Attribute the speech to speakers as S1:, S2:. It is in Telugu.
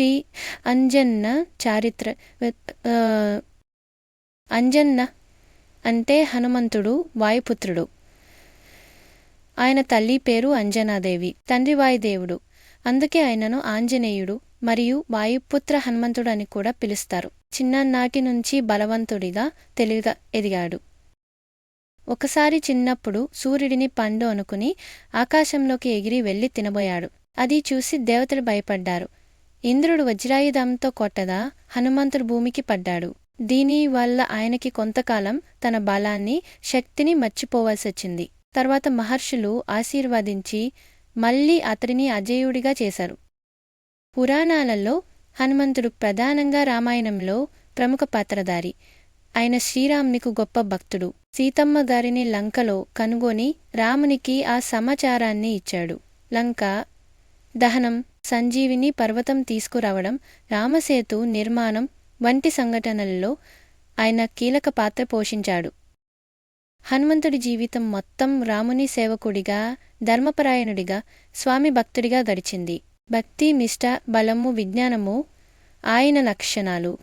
S1: శ్రీ అంజన్న చారిత్ర అంజన్న అంటే హనుమంతుడు వాయుపుత్రుడు. ఆయన తల్లి పేరు అంజనాదేవి తండ్రి వాయుదేవుడు అందుకే ఆయనను ఆంజనేయుడు మరియు వాయుపుత్ర హనుమంతుడు అని కూడా పిలుస్తారు. చిన్ననాటి నుంచి బలవంతుడిగా తెలివిగా ఎదిగాడు. ఒకసారి చిన్నప్పుడు సూర్యుడిని పండు అనుకుని ఆకాశంలోకి ఎగిరి వెళ్ళి తినబోయాడు. అది చూసి దేవతలు భయపడ్డారు. ఇంద్రుడు వజ్రాయుధంతో కొట్టగా హనుమంతుడు భూమికి పడ్డాడు. దీని వల్ల ఆయనకి కొంతకాలం తన బలాన్ని శక్తిని మర్చిపోవాల్సి వచ్చింది. తర్వాత మహర్షులు ఆశీర్వదించి మళ్ళీ అతడిని అజేయుడిగా చేశారు. పురాణాలలో హనుమంతుడు ప్రధానంగా రామాయణంలో ప్రముఖ పాత్రధారి. ఆయన శ్రీరామునికి గొప్ప భక్తుడు. సీతమ్మ గారిని లంకలో కనుగొని రామునికి ఆ సమాచారాన్ని ఇచ్చాడు. లంక దహనం సంజీవిని పర్వతం తీసుకురావడం రామసేతు నిర్మాణం వంటి సంఘటనల్లో ఆయన కీలక పాత్ర పోషించాడు. హనుమంతుడి జీవితం మొత్తం రాముని సేవకుడిగా ధర్మపరాయణుడిగా స్వామి భక్తుడిగా గడిచింది. భక్తి నిష్ట బలము విజ్ఞానము ఆయన లక్షణాలు.